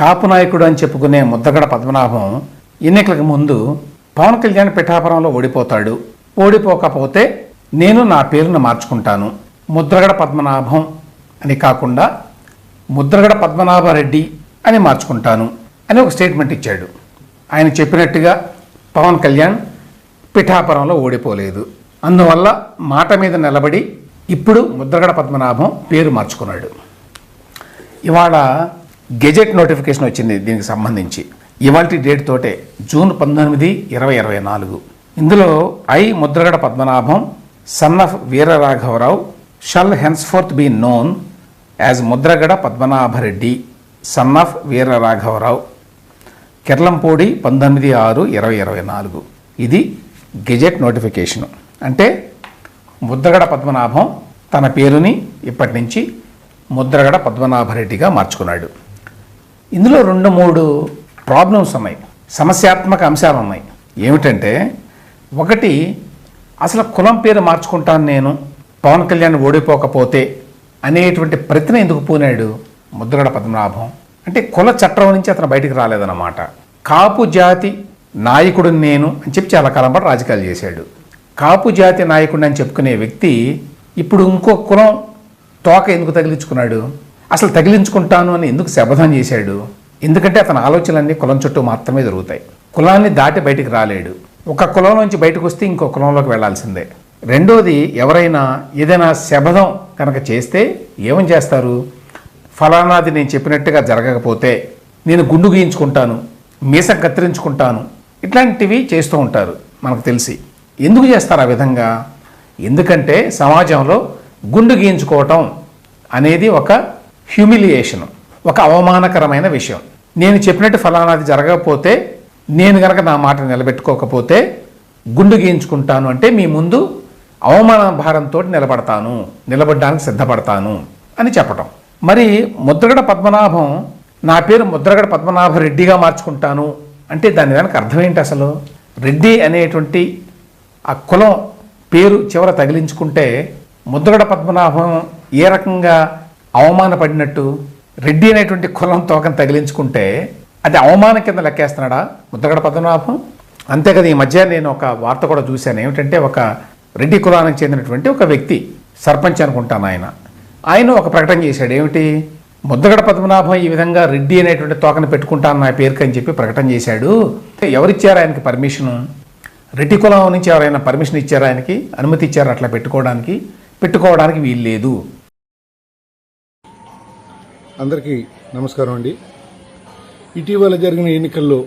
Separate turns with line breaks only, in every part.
కాపు నాయకుడు అని చెప్పుకునే ముద్దగడ పద్మనాభం ఎన్నికలకు ముందు పవన్ కళ్యాణ్ పిఠాపురంలో ఓడిపోతాడు. ఓడిపోకపోతే నేను నా పేరును మార్చుకుంటాను. ముద్రగడ పద్మనాభం అని కాకుండా ముద్రగడ పద్మనాభరెడ్డి అని మార్చుకుంటాను అని ఒక స్టేట్మెంట్ ఇచ్చాడు. ఆయన చెప్పినట్టుగా పవన్ కళ్యాణ్ పిఠాపురంలో ఓడిపోలేదు. అందువల్ల మాట మీద నిలబడి ఇప్పుడు ముద్రగడ పద్మనాభం పేరు మార్చుకున్నాడు. ఇవాళ గెజెట్ నోటిఫికేషన్ వచ్చింది దీనికి సంబంధించి. ఇవాళ డేట్ తోటే జూన్ పంతొమ్మిది ఇరవై ఇరవై నాలుగు. ఇందులో I Mudragada Padmanabham son of వీరరాఘవరావు shall హెన్స్ఫోర్త్ be known as Mudragada Padmanabha Reddy son of వీరరాఘవరావు. Kirlampudi పంతొమ్మిది ఆరు ఇరవై ఇరవై నాలుగు. ఇది గెజెట్ నోటిఫికేషన్. అంటే ముద్రగడ పద్మనాభం తన పేరుని ఇప్పటి నుంచి ముద్రగడ పద్మనాభరెడ్డిగా మార్చుకున్నాడు. ఇందులో రెండు మూడు ప్రాబ్లమ్స్ ఉన్నాయి. సమస్యాత్మక అంశాలు ఉన్నాయి. ఏమిటంటే ఒకటి అసలు కులం పేరు మార్చుకుంటాను నేను పవన్ కళ్యాణ్ ఓడిపోకపోతే అనేటువంటి ప్రతిన ఎందుకు పూనాడు? ముద్రగడ పద్మనాభం. అంటే కుల చట్టం నుంచి అతను బయటికి రాలేదన్నమాట. కాపు జాతి నాయకుడు నేను అని చెప్పి చాలా కాలం పాటు రాజకీయాలు చేశాడు. కాపు జాతి నాయకుడిని అని చెప్పుకునే వ్యక్తి ఇప్పుడు ఇంకో కులం తోక ఎందుకు తగిలించుకున్నాడు? అసలు తగిలించుకుంటాను అని ఎందుకు శబదం చేశాడు? ఎందుకంటే అతని ఆలోచనలన్నీ కులం చుట్టూ మాత్రమే జరుగుతాయి. కులాన్ని దాటి బయటికి రాలేడు. ఒక కులం నుంచి బయటకు వస్తే ఇంకో కులంలోకి వెళ్ళాల్సిందే. రెండోది ఎవరైనా ఏదైనా శపథం కనుక చేస్తే ఏమని చేస్తారు? ఫలానాది నేను చెప్పినట్టుగా జరగకపోతే నేను గుండు గీయించుకుంటాను మీసం కత్తిరించుకుంటాను ఇట్లాంటివి చేస్తూ ఉంటారు మనకు తెలిసి. ఎందుకు చేస్తారు ఆ విధంగా? ఎందుకంటే సమాజంలో గుండు గీయించుకోవటం అనేది ఒక హ్యూమిలియేషన్ ఒక అవమానకరమైన విషయం. నేను చెప్పినట్టు ఫలానాది జరగకపోతే నేను గనక నా మాట నిలబెట్టుకోకపోతే గుండు గీయించుకుంటాను అంటే మీ ముందు అవమాన భారంతో నిలబడతాను నిలబడడానికి సిద్ధపడతాను అని చెప్పటం. మరి ముద్రగడ పద్మనాభం నా పేరు ముద్రగడ పద్మనాభ రెడ్డిగా మార్చుకుంటాను అంటే దాని వెనక అర్థం ఏంటి అసలు? రెడ్డి అనేటువంటి ఆ కులం పేరు చివర తగిలించుకుంటే ముద్రగడ పద్మనాభం ఏ రకంగా అవమానపడినట్టు రెడ్డి అనేటువంటి కులం తోకం తగిలించుకుంటే అది అవమానం కింద లెక్కేస్తున్నాడా? ముద్రగడ పద్మనాభం? అంతే కదా ఈ మధ్య నేను ఒక వార్త కూడా చూశాను. ఏమిటంటే ఒక రెడ్డి కులానికి చెందినటువంటి ఒక వ్యక్తి సర్పంచ్ అనుకుంటాను ఆయన. ఆయన ఒక ప్రకటన చేశాడు. ఏమిటి? ముద్దగడ పద్మనాభం ఈ విధంగా రెడ్డి అనేటువంటి తోకను పెట్టుకుంటాను నా పేరుకి అని చెప్పి ప్రకటన చేశాడు. ఎవరిచ్చారు ఆయనకి పర్మిషను రెడ్డి కులం నుంచి ఎవరైనా పర్మిషన్ ఇచ్చారా ఆయనకి? అనుమతి ఇచ్చారు అట్లా పెట్టుకోవడానికి? పెట్టుకోవడానికి వీలు లేదు
అందరికీ నమస్కారం అండి. ఇటీవల జరిగిన ఎన్నికల్లో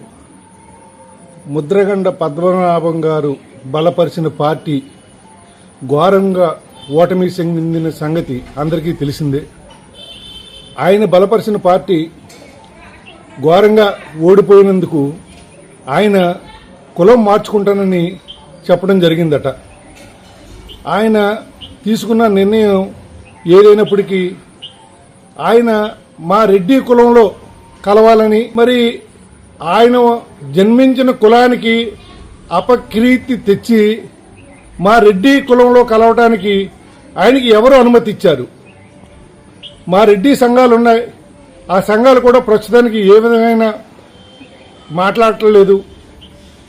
ముద్రగండ పద్మనాభం గారు బలపరిచిన పార్టీ ఘోరంగా ఓటమి చెందిన సంగతి అందరికీ తెలిసిందే. ఆయన బలపరిచిన పార్టీ ఘోరంగా ఓడిపోయినందుకు ఆయన కులం మార్చుకుంటానని చెప్పడం జరిగిందట. ఆయన తీసుకున్న నిర్ణయం ఏదైనప్పటికీ ఆయన మా రెడ్డి కులంలో కలవాలని మరి ఆయన జన్మించిన కులానికి అపకీర్తి తెచ్చి మా రెడ్డి కులంలో కలవటానికి ఆయనకి ఎవరు అనుమతి ఇచ్చారు? మా రెడ్డి సంఘాలు ఉన్నాయి. ఆ సంఘాలు కూడా ప్రస్తుతానికి ఏ విధమైన మాట్లాడటం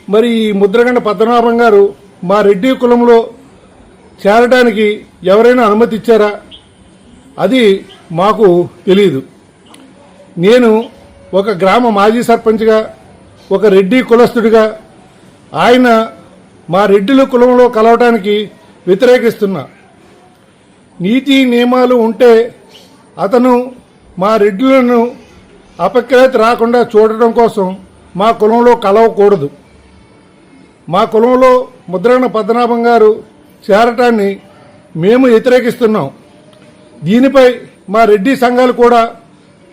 మరి ఈ ముద్రగండ పద్మనాభం గారు మా రెడ్డి కులంలో చేరడానికి ఎవరైనా అనుమతి ఇచ్చారా? అది మాకు తెలియదు నేను ఒక గ్రామ మాజీ సర్పంచ్గా ఒక రెడ్డి కులస్తుడిగా ఆయన మా రెడ్డిల కులంలో కలవటానికి వ్యతిరేకిస్తున్నా. నీతి నియమాలు ఉంటే అతను మా రెడ్డిలను అపఖ్యాతి రాకుండా చూడటం కోసం మా కులంలో కలవకూడదు. మా కులంలో ముద్రణ పద్మనాభం గారు చేరటాన్ని మేము వ్యతిరేకిస్తున్నాం. దీనిపై మా రెడ్డి సంఘాలు కూడా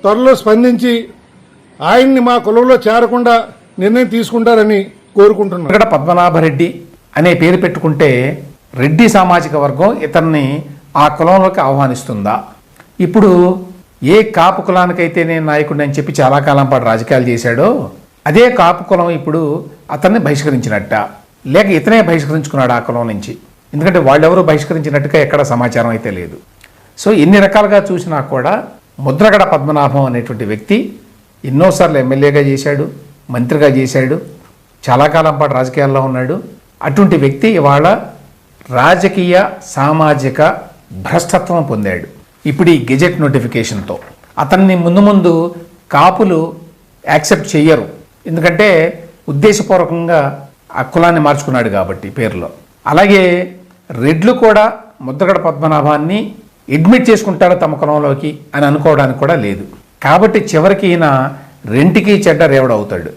త్వరలో స్పందించి ఆయన్ని మా కులంలో చేరకుండా నిర్ణయం తీసుకుంటారని కోరుకుంటున్నాను
ఇక్కడ పద్మనాభరెడ్డి అనే పేరు పెట్టుకుంటే రెడ్డి సామాజిక వర్గం ఇతన్ని ఆ కులంలోకి ఆహ్వానిస్తుందా? ఇప్పుడు ఏ కాపు కులానికైతే నేను నాయకుడిని అని చెప్పి చాలా కాలం పాటు రాజకీయాలు చేశాడో అదే కాపు కులం ఇప్పుడు అతన్ని బహిష్కరించినట్ట. లేక ఇతనే బహిష్కరించుకున్నాడు ఆ కులం నుంచి. ఎందుకంటే వాళ్ళెవరూ బహిష్కరించినట్టుగా ఎక్కడ సమాచారం అయితే లేదు. సో ఎన్ని రకాలుగా చూసినా కూడా ముద్రగడ పద్మనాభం అనేటువంటి వ్యక్తి ఎన్నోసార్లు ఎమ్మెల్యేగా చేశాడు మంత్రిగా చేశాడు చాలా కాలం పాటు రాజకీయాల్లో ఉన్నాడు. అటువంటి వ్యక్తి ఇవాళ రాజకీయ సామాజిక భ్రష్టత్వం పొందాడు. ఇప్పుడు ఈ గెజెట్ నోటిఫికేషన్తో అతన్ని ముందు ముందు కాపులు యాక్సెప్ట్ చెయ్యరు. ఎందుకంటే ఉద్దేశపూర్వకంగా ఆ కులాన్ని మార్చుకున్నాడు కాబట్టి పేరులో. అలాగే రెడ్లు కూడా ముద్రగడ పద్మనాభాన్ని అడ్మిట్ చేసుకుంటారు తమ కులంలోకి అని అనుకోవడానికి కూడా లేదు. కాబట్టి చివరికి ఈయన రెంటికి చెడ్డ రేవడవుతాడు.